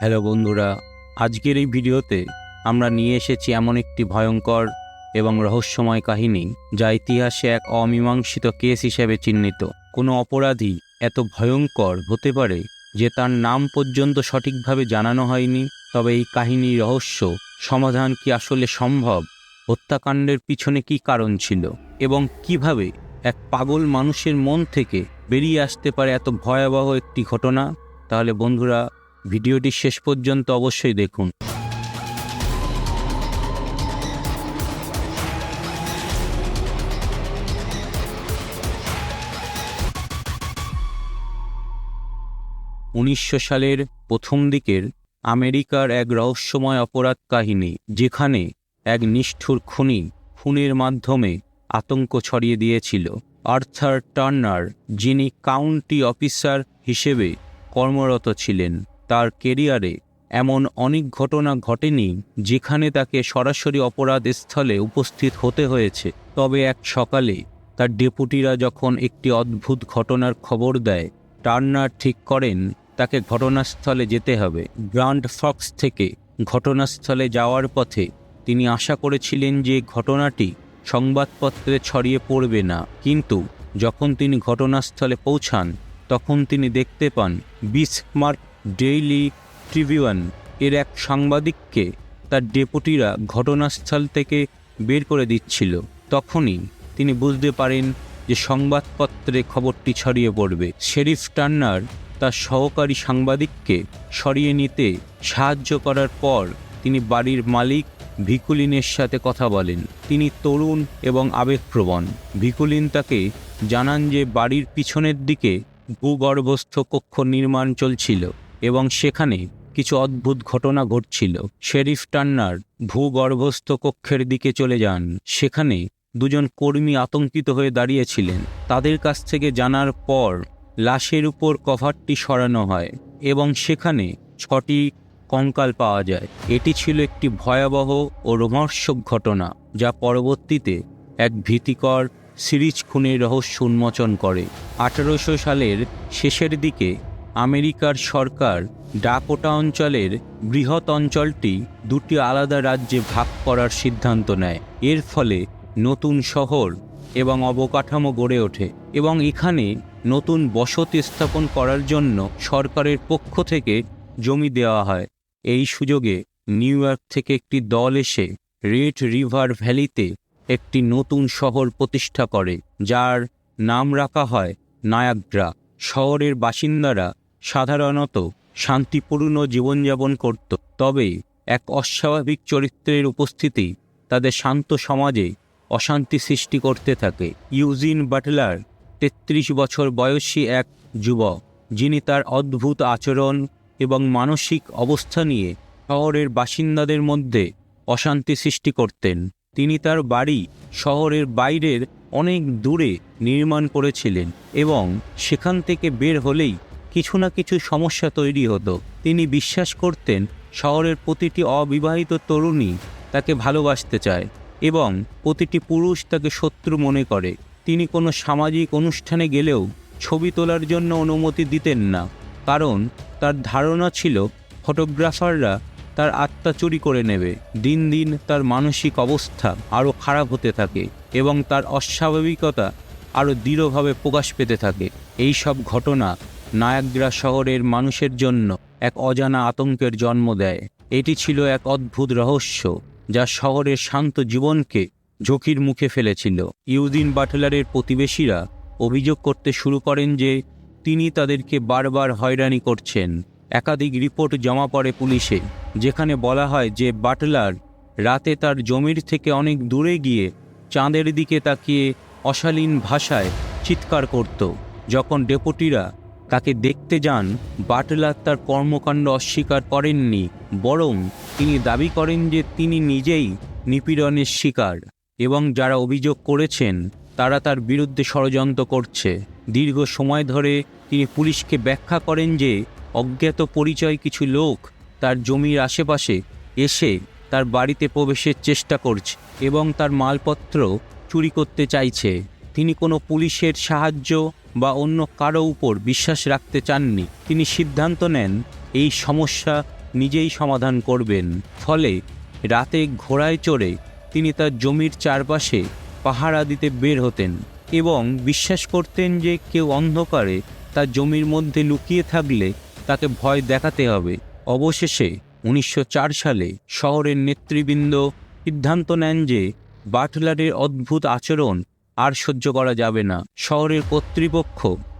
Hello বন্ধুরা, আজকের এই ভিডিওতে আমরা নিয়ে এসেছি এমন একটি ভয়ঙ্কর এবং রহস্যময় কাহিনী যা ইতিহাসে এক অমীমাংসিত কেস হিসেবে চিহ্নিত। কোনো অপরাধী এত ভয়ঙ্কর হতে পারে যে তার নাম পর্যন্ত সঠিকভাবে জানানো হয়নি, তবে এই কাহিনীর রহস্য, সমাধান কি আসলে সম্ভব, হত্যাকাণ্ডের পিছনে কি কারণ ছিল, এবং কীভাবে এক পাগল মানুষের মন থেকে বেরিয়ে আসতে পারে এত ভয়াবহ একটি ঘটনা, তাহলে বন্ধুরা ভিডিওটি শেষ পর্যন্ত অবশ্যই দেখুন। উনিশশো সালের প্রথম দিকের আমেরিকার এক রহস্যময় অপরাধ কাহিনী, যেখানে এক নিষ্ঠুর খুনি খুনের মাধ্যমে আতঙ্ক ছড়িয়ে দিয়েছিল। আর্থার টার্নার, যিনি কাউন্টি অফিসার হিসেবে কর্মরত ছিলেন তার কেরিয়ারে এমন অনেক ঘটনা ঘটেনি যেখানে তাকে সরাসরি অপরাধ স্থলে উপস্থিত হতে হয়েছে। তবে এক সকালে তার ডেপুটিরা যখন একটি অদ্ভুত ঘটনার খবর দেয়, টার্নার ঠিক করেন, তাকে ঘটনাস্থলে যেতে হবে। গ্রান্ড ফক্স থেকে ঘটনাস্থলে যাওয়ার পথে তিনি আশা করেছিলেন যে ঘটনাটি সংবাদপত্রে ছড়িয়ে পড়বে না। কিন্তু যখন তিনি ঘটনাস্থলে পৌঁছান, তখন তিনি দেখতে পান, বিসমার্ক ডেইলি ট্রিবিউন এর এক সাংবাদিককে তার ডেপুটিরা ঘটনাস্থল থেকে বের করে দিচ্ছিল। তখনই তিনি বুঝতে পারেন যে সংবাদপত্রে খবরটি ছড়িয়ে পড়বে। শেরিফ টার্নার তার সহকারী সাংবাদিককে সরিয়ে নিতে সাহায্য করার পর তিনি বাড়ির মালিক ভিকুলিনের সাথে কথা বলেন। তিনি তরুণ এবং আবেগপ্রবণ। ভিকুলিন তাকে জানান যে বাড়ির পিছনের দিকে ভূগর্ভস্থ কক্ষ নির্মাণ চলছিল। এবং সেখানে কিছু অদ্ভুত ঘটনা ঘটছিল। শেরিফ টান্নার ভূগর্ভস্থ কক্ষের দিকে চলে যান। সেখানে দুজন কর্মী আতঙ্কিত হয়ে দাঁড়িয়েছিলেন। তাদের কাছ থেকে জানার পর লাশের উপর কভারটি সরানো হয় এবং সেখানে ছটি কঙ্কাল পাওয়া যায়। এটি ছিল একটি ভয়াবহ ও রোমহর্ষক ঘটনা, যা পরবর্তীতে এক ভীতিকর সিরিজ খুনের রহস্য উন্মোচন করে। আঠারোশো সালের শেষের দিকে আমেরিকার সরকার ডাকোটা অঞ্চলের বৃহৎ অঞ্চলটি দুটি আলাদা রাজ্যে ভাগ করার সিদ্ধান্ত নেয়। এর ফলে নতুন শহর এবং অবকাঠামো গড়ে ওঠে এবং এখানে নতুন বসতি স্থাপন করার জন্য সরকারের পক্ষ থেকে জমি দেওয়া হয়। এই সুযোগে নিউ ইয়র্ক থেকে একটি দল এসে রেড রিভার ভ্যালিতে একটি নতুন শহর প্রতিষ্ঠা করে, যার নাম রাখা হয় নায়াগ্রা। শহরের বাসিন্দারা সাধারণত শান্তিপূর্ণ জীবনযাপন করত। তবে এক অস্বাভাবিক চরিত্রের উপস্থিতি তাদের শান্ত সমাজে অশান্তি সৃষ্টি করতে থাকে। ইউজিন বাটলার তেত্রিশ বছর বয়সী এক যুবক, যিনি তার অদ্ভুত আচরণ এবং মানসিক অবস্থা নিয়ে শহরের বাসিন্দাদের মধ্যে অশান্তি সৃষ্টি করতেন। তিনি তার বাড়ি শহরের বাইরের অনেক দূরে নির্মাণ করেছিলেন এবং সেখান থেকে বের হলেই কিছু না কিছু সমস্যা তৈরি হতো। তিনি বিশ্বাস করতেন, শহরের প্রতিটি অবিবাহিত তরুণী তাকে ভালোবাসতে চায় এবং প্রতিটি পুরুষ তাকে শত্রু মনে করে। তিনি কোনো সামাজিক অনুষ্ঠানে গেলেও ছবি তোলার জন্য অনুমতি দিতেন না, কারণ তার ধারণা ছিল ফটোগ্রাফাররা তার আত্মা চুরি করে নেবে। দিন দিন তার মানসিক অবস্থা আরও খারাপ হতে থাকে এবং তার অস্বাভাবিকতা আরও দৃঢ়ভাবে প্রকাশ পেতে থাকে। এই সব ঘটনা নায়াগ্রা শহরের মানুষের জন্য এক অজানা আতঙ্কের জন্ম দেয়। এটি ছিল এক অদ্ভুত রহস্য, যা শহরের শান্ত জীবনকে ঝুঁকির মুখে ফেলেছিল। ইউদিন বাটলারের প্রতিবেশীরা অভিযোগ করতে শুরু করেন যে, তিনি তাদেরকে বারবার হয়রানি করছেন। একাধিক রিপোর্ট জমা পড়ে পুলিশে, যেখানে বলা হয় যে বাটলার রাতে তার জমির থেকে অনেক দূরে গিয়ে চাঁদের দিকে তাকিয়ে অশালীন ভাষায় চিৎকার করত। যখন ডেপুটিরা তাকে দেখতে যান, বাটলার তার কর্মকাণ্ড অস্বীকার করেননি, বরং তিনি দাবি করেন যে তিনি নিজেই নিপীড়নের শিকার, এবং যারা অভিযোগ করেছেন, তারা তার বিরুদ্ধে ষড়যন্ত্র করছে। দীর্ঘ সময় ধরে তিনি পুলিশকে ব্যাখ্যা করেন যে, অজ্ঞাত পরিচয় কিছু লোক তার জমির আশেপাশে এসে তার বাড়িতে প্রবেশের চেষ্টা করছে এবং তার মালপত্র চুরি করতে চাইছে। তিনি কোনো পুলিশের সাহায্য বা অন্য কারও উপর বিশ্বাস রাখতে চাননি। তিনি সিদ্ধান্ত নেন, এই সমস্যা নিজেই সমাধান করবেন। ফলে রাতে ঘোড়ায় চড়ে তিনি তার জমির চারপাশে পাহারা দিতে বের হতেন এবং বিশ্বাস করতেন যে কেউ অন্ধকারে তার জমির মধ্যে লুকিয়ে থাকলে তাকে ভয় দেখাতে হবে। অবশেষে উনিশশো চার সালে শহরের নেতৃবৃন্দ সিদ্ধান্ত নেন যে বাটলারের অদ্ভুত আচরণ আর সহ্য করা যাবে না। শহরের কর্তৃপক্ষ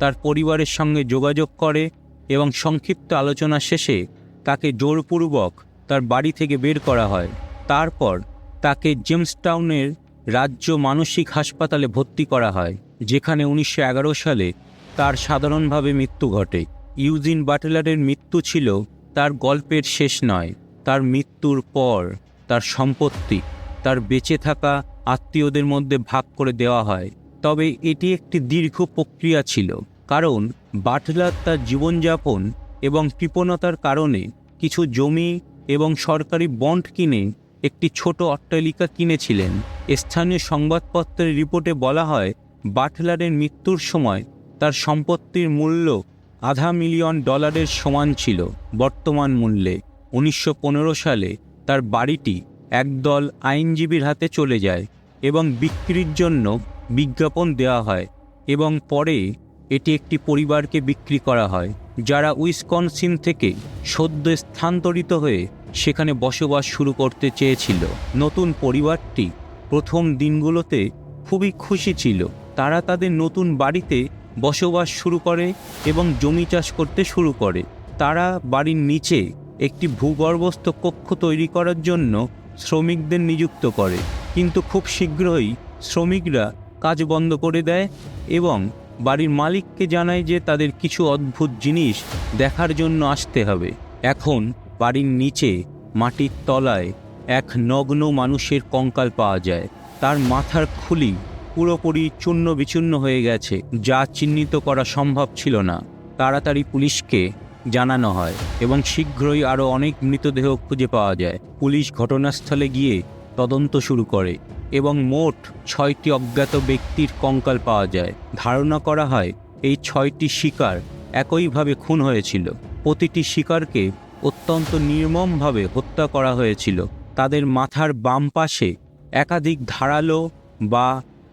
তার পরিবারের সঙ্গে যোগাযোগ করে এবং সংক্ষিপ্ত আলোচনা শেষে তাকে জোরপূর্বক তার বাড়ি থেকে বের করা হয়। তারপর তাকে জেমসটাউনের রাজ্য মানসিক হাসপাতালে ভর্তি করা হয়, যেখানে উনিশশো এগারো সালে তার সাধারণভাবে মৃত্যু ঘটে। ইউজিন বাটেলারের মৃত্যু ছিল তার গল্পের শেষ নয়। তার মৃত্যুর পর তার সম্পত্তি, তার বেঁচে থাকা আত্মীয়দের মধ্যে ভাগ করে দেওয়া হয়। তবে এটি একটি দীর্ঘ প্রক্রিয়া ছিল, কারণ বাটলার তার জীবনযাপন এবং কৃপণতার কারণে কিছু জমি এবং সরকারি বন্ড কিনে একটি ছোট অট্টালিকা কিনেছিলেন। স্থানীয় সংবাদপত্রের রিপোর্টে বলা হয়, বাটলারের মৃত্যুর সময় তার সম্পত্তির মূল্য আধা মিলিয়ন ডলারের সমান ছিল বর্তমান মূল্যে। উনিশশো পনেরো সালে তার বাড়িটি একদল আইনজীবীর হাতে চলে যায়। এবং বিক্রির জন্য বিজ্ঞাপন দেওয়া হয় এবং পরে এটি একটি পরিবারকে বিক্রি করা হয়, যারা উইসকনসিন থেকে সদ্য স্থানান্তরিত হয়ে সেখানে বসবাস শুরু করতে চেয়েছিল। নতুন পরিবারটি প্রথম দিনগুলোতে খুবই খুশি ছিল। তারা তাদের নতুন বাড়িতে বসবাস শুরু করে এবং জমি চাষ করতে শুরু করে। তারা বাড়ির নিচে একটি ভূগর্ভস্থ কক্ষ তৈরি করার জন্য শ্রমিকদের নিযুক্ত করে। কিন্তু খুব শীঘ্রই শ্রমিকরা কাজ বন্ধ করে দেয় এবং বাড়ির মালিককে জানায় যে তাদের কিছু অদ্ভুত জিনিস দেখার জন্য আসতে হবে। এখন বাড়ির নিচে মাটির তলায় এক নগ্ন মানুষের কঙ্কাল পাওয়া যায়। তার মাথার খুলি পুরোপুরি চূর্ণ বিচূর্ণ হয়ে গেছে, যা চিহ্নিত করা সম্ভব ছিল না। তাড়াতাড়ি পুলিশকে জানানো হয় এবং শীঘ্রই আরও অনেক মৃতদেহ খুঁজে পাওয়া যায়। পুলিশ ঘটনাস্থলে গিয়ে তদন্ত শুরু করে এবং মোট ছয়টি অজ্ঞাত ব্যক্তির কঙ্কাল পাওয়া যায়। ধারণা করা হয়, এই ছয়টি শিকার একইভাবে খুন হয়েছিল। প্রতিটি শিকারকে অত্যন্ত নির্মমভাবে হত্যা করা হয়েছিল। তাদের মাথার বাম পাশে একাধিক ধারালো বা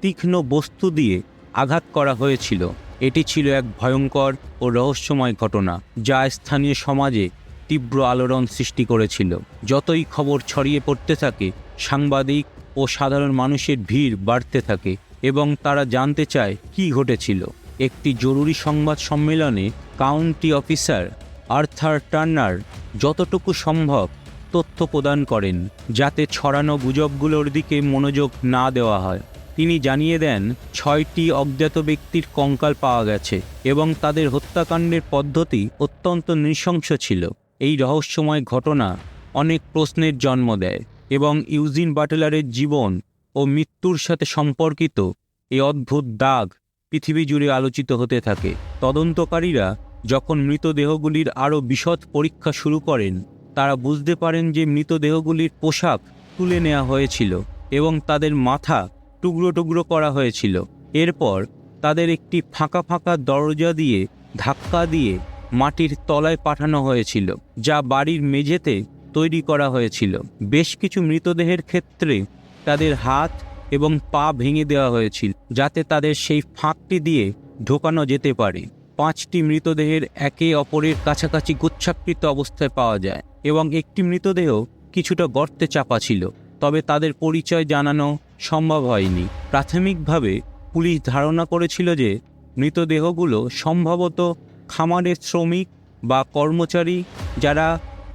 তীক্ষ্ণ বস্তু দিয়ে আঘাত করা হয়েছিল। এটি ছিল এক ভয়ঙ্কর ও রহস্যময় ঘটনা, যা স্থানীয় সমাজে তীব্র আলোড়ন সৃষ্টি করেছিল। যতই খবর ছড়িয়ে পড়তে থাকে সাংবাদিক ও সাধারণ মানুষের ভিড় বাড়তে থাকে এবং তারা জানতে চায় কি ঘটেছিল। একটি জরুরি সংবাদ সম্মেলনে কাউন্টি অফিসার আর্থার টার্নার যতটুকু সম্ভব তথ্য প্রদান করেন যাতে ছড়ানো গুজবগুলোর দিকে মনোযোগ না দেওয়া হয়। তিনি জানিয়ে দেন, ছয়টি অজ্ঞাত ব্যক্তির কঙ্কাল পাওয়া গেছে এবং তাদের হত্যাকাণ্ডের পদ্ধতি অত্যন্ত নৃশংস ছিল। এই রহস্যময় ঘটনা অনেক প্রশ্নের জন্ম দেয়। এবং ইউজিন বাটলারের জীবন ও মৃত্যুর সাথে সম্পর্কিত এই অদ্ভুত দাগ পৃথিবী জুড়ে আলোচিত হতে থাকে। তদন্তকারীরা যখন মৃতদেহগুলির আরও বিশদ পরীক্ষা শুরু করেন, তারা বুঝতে পারেন যে মৃতদেহগুলির পোশাক তুলে নেওয়া হয়েছিল এবং তাদের মাথা টুকরো টুকরো করা হয়েছিল। এরপর তাদের একটি ফাঁকা ফাঁকা দরজা দিয়ে ধাক্কা দিয়ে মাটির তলায় পাঠানো হয়েছিল, যা বাড়ির মেঝেতে তৈরি করা হয়েছিল। বেশ কিছু মৃতদেহের ক্ষেত্রে তাদের হাত এবং পা ভেঙে দেওয়া হয়েছিল, যাতে তাদের সেই ফাঁকটি দিয়ে ঢোকানো যেতে পারে। পাঁচটি মৃতদেহের একে অপরের কাছাকাছি গুচ্ছাকৃত অবস্থায় পাওয়া যায় এবং একটি মৃতদেহ কিছুটা গর্তে চাপা ছিল, তবে তাদের পরিচয় জানানো সম্ভব হয়নি। প্রাথমিকভাবে পুলিশ ধারণা করেছিল যে মৃতদেহগুলো সম্ভবত খামারের শ্রমিক বা কর্মচারী যারা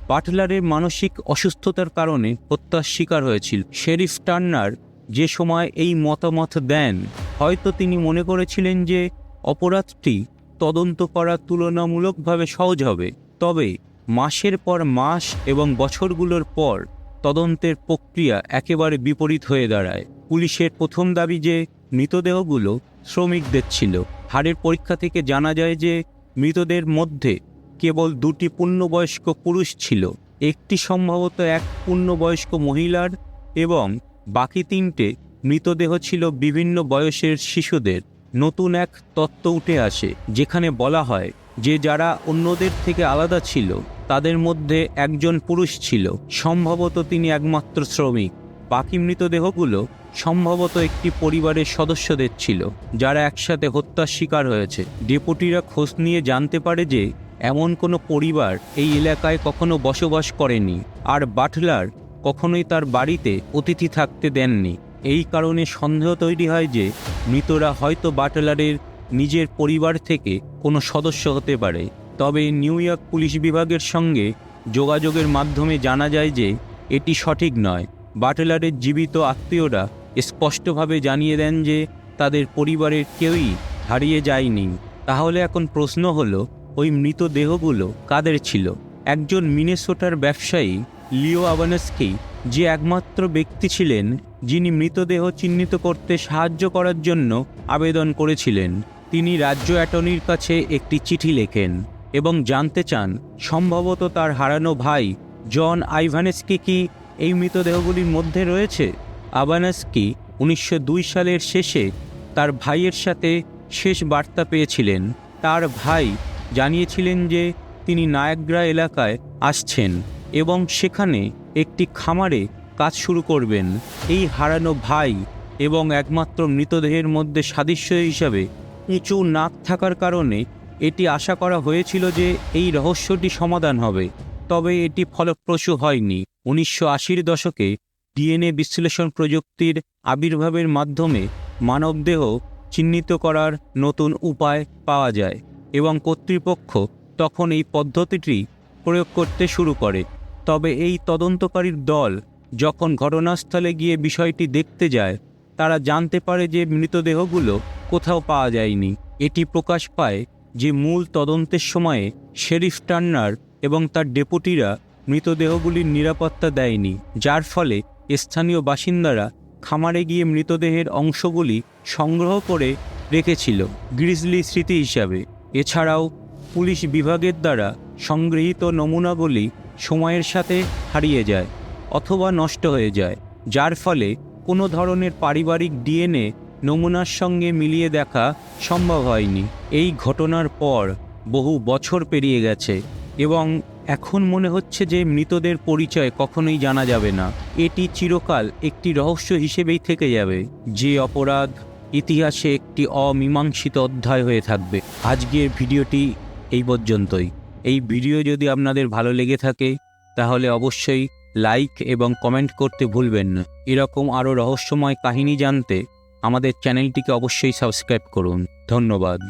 বাটলারের মানসিক অসুস্থতার কারণে হত্যার শিকার হয়েছিল। শেরিফ টার্নার যে সময় এই মতামত দেন, হয়তো তিনি মনে করেছিলেন যে অপরাধটি তদন্ত করা তুলনামূলকভাবে সহজ হবে। তবে মাসের পর মাস এবং বছরগুলোর পর তদন্তের প্রক্রিয়া একেবারে বিপরীত হয়ে দাঁড়ায়। পুলিশের প্রথম দাবি যে মৃতদেহগুলো শ্রমিকদের ছিল। হাড়ের পরীক্ষা থেকে জানা যায় যে মৃতদের মধ্যে কেবল দুটি পূর্ণবয়স্ক পুরুষ ছিল। একটি সম্ভবত এক পূর্ণবয়স্ক মহিলার এবং বাকি তিনটে মৃতদেহ ছিল বিভিন্ন বয়সের শিশুদের। নতুন এক তত্ত্ব উঠে আসে, যেখানে বলা হয় যে যারা অন্যদের থেকে আলাদা ছিল, তাদের মধ্যে একজন পুরুষ ছিল, সম্ভবত তিনি একমাত্র শ্রমিক। বাকি মৃতদেহগুলো সম্ভবত একটি পরিবারের সদস্যদের ছিল, যারা একসাথে হত্যার শিকার হয়েছে। ডেপুটিরা খোঁজ নিয়ে জানতে পারে যে এমন কোনো পরিবার এই এলাকায় কখনো বসবাস করেনি, আর বাটলার কখনোই তার বাড়িতে অতিথি থাকতে দেননি। এই কারণে সন্দেহ তৈরি হয় যে মৃতরা হয়তো বাটলারের নিজের পরিবার থেকে কোনো সদস্য হতে পারে। তবে নিউ ইয়র্ক পুলিশ বিভাগের সঙ্গে যোগাযোগের মাধ্যমে জানা যায় যে এটি সঠিক নয়। বাটলারের জীবিত আত্মীয়রা স্পষ্টভাবে জানিয়ে দেন যে তাদের পরিবারের কেউই হারিয়ে যায়নি। তাহলে এখন প্রশ্ন হলো ওই মৃতদেহগুলো কাদের ছিল? একজন মিনেসোটার ব্যবসায়ী, লিও আবানেস্কি, যে একমাত্র ব্যক্তি ছিলেন, যিনি মৃতদেহ চিহ্নিত করতে সাহায্য করার জন্য আবেদন করেছিলেন। তিনি রাজ্য অ্যাটর্নির কাছে একটি চিঠি লেখেন এবং জানতে চান, সম্ভবত তার হারানো ভাই জন আইভানেস্কি কি এই মৃতদেহগুলির মধ্যে রয়েছে? আবানাসকি উনিশশো দুই সালের শেষে তার ভাইয়ের সাথে শেষ বার্তা পেয়েছিলেন। তার ভাই জানিয়েছিলেন যে তিনি নায়াগ্রা এলাকায় আসছেন এবং সেখানে একটি খামারে কাজ শুরু করবেন। এই হারানো ভাই এবং একমাত্র মৃতদেহের মধ্যে সাদৃশ্য হিসাবে উঁচু নাক থাকার কারণে এটি আশা করা হয়েছিল যে এই রহস্যটি সমাধান হবে, তবে এটি ফলপ্রসূ হয়নি। উনিশশো আশির দশকে ডিএনএ বিশ্লেষণ প্রযুক্তির আবির্ভাবের মাধ্যমে মানবদেহ চিহ্নিত করার নতুন উপায় পাওয়া যায়। এবং কর্তৃপক্ষ তখন এই পদ্ধতিটি প্রয়োগ করতে শুরু করে। তবে এই তদন্তকারীর দল যখন ঘটনাস্থলে গিয়ে বিষয়টি দেখতে যায়, তারা জানতে পারে যে মৃতদেহগুলো কোথাও পাওয়া যায়নি। এটি প্রকাশ পায় যে মূল তদন্তের সময়ে শেরিফ টার্নার এবং তার ডেপুটিরা মৃতদেহগুলির নিরাপত্তা দেয়নি, যার ফলে স্থানীয় বাসিন্দারা খামারে গিয়ে মৃতদেহের অংশগুলি সংগ্রহ করে রেখেছিল, গ্রিজলি স্মৃতি হিসাবে। এছাড়াও পুলিশ বিভাগের দ্বারা সংগৃহীত নমুনাগুলি সময়ের সাথে হারিয়ে যায় অথবা নষ্ট হয়ে যায়, যার ফলে কোনো ধরনের পারিবারিক ডিএনএ নমুনার সঙ্গে মিলিয়ে দেখা সম্ভব হয়নি। এই ঘটনার পর বহু বছর পেরিয়ে গেছে এবং এখন মনে হচ্ছে যে মৃতদের পরিচয় কখনোই জানা যাবে না। এটি চিরকাল একটি রহস্য হিসেবেই থেকে যাবে। যে অপরাধ ইতিহাসে একটি অমীমাংসিত অধ্যায় হয়ে থাকবে। আজকের ভিডিওটি এই পর্যন্তই। এই ভিডিও যদি আপনাদের ভালো লেগে থাকে, তাহলে অবশ্যই লাইক এবং কমেন্ট করতে ভুলবেন না। এরকম আরও রহস্যময় কাহিনী জানতে আমাদের চ্যানেলটিকে অবশ্যই সাবস্ক্রাইব করুন। ধন্যবাদ।